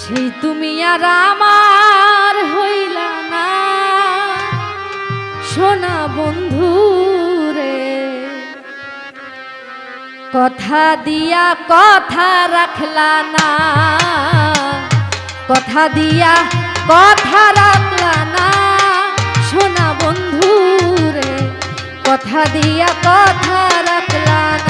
সেই তুমি আর আমার হইলা না। সোনা বন্ধু রে, কথা দিয়া কথা রাখলা না। কথা দিয়া কথা রাখলা না। সোনা বন্ধু রে, কথা দিয়া কথা রাখলা না।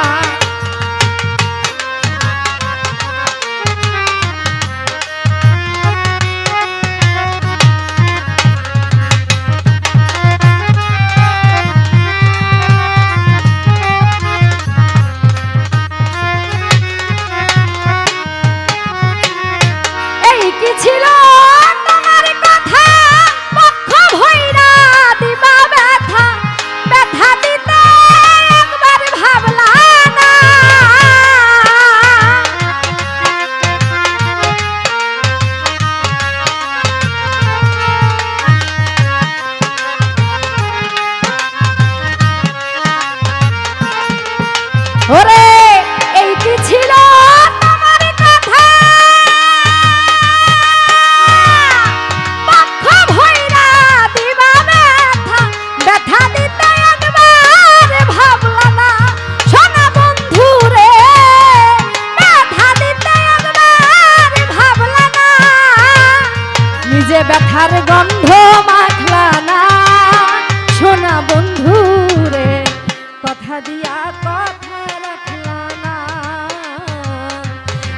Hola!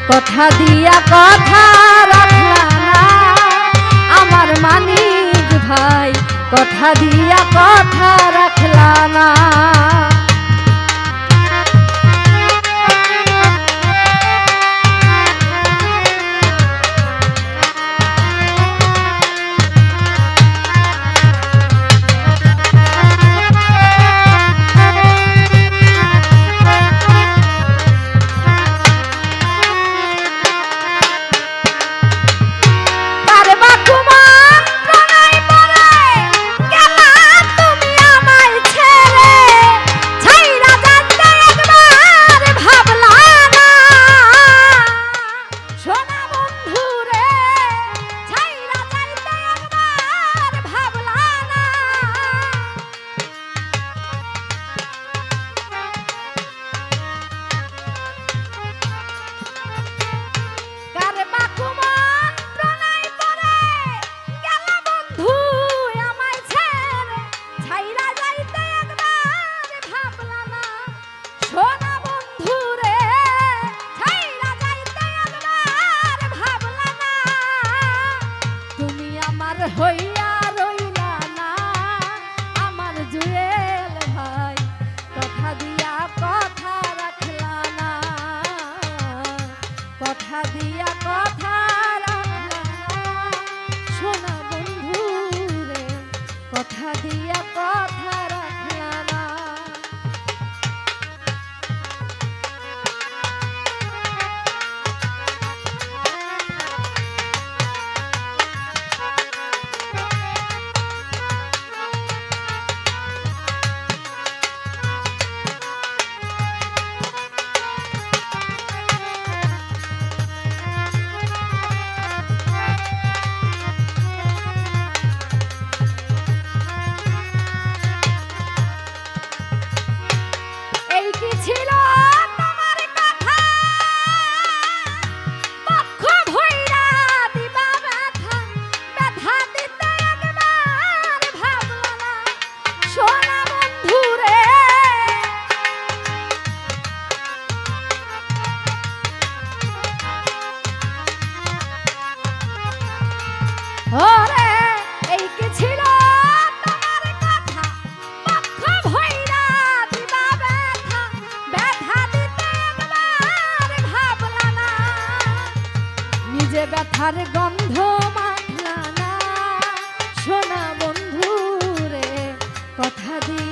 কথা দিয়া কথা রাখলা আমার মানিক ভাই কথা দিয়া কথা রাখলানা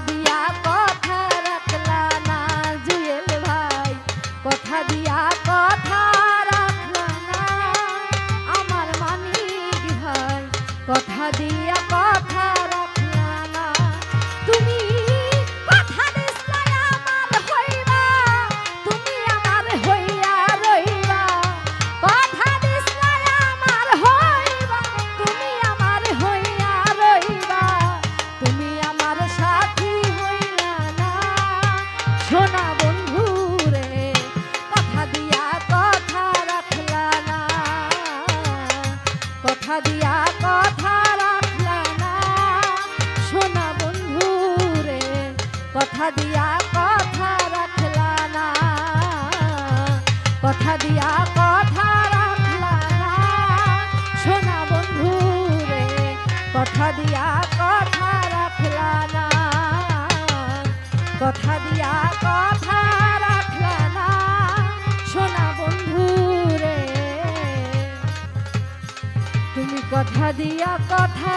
día. দিয়া কথা রাখলা না। কথা দিয়া কথা রাখলা না। সোনা বন্ধু রে, কথা দিয়া কথা রাখলা না। কথা দিয়া কথা রাখলা না। সোনা বন্ধু রে, তুমি কথা দিয়া কথা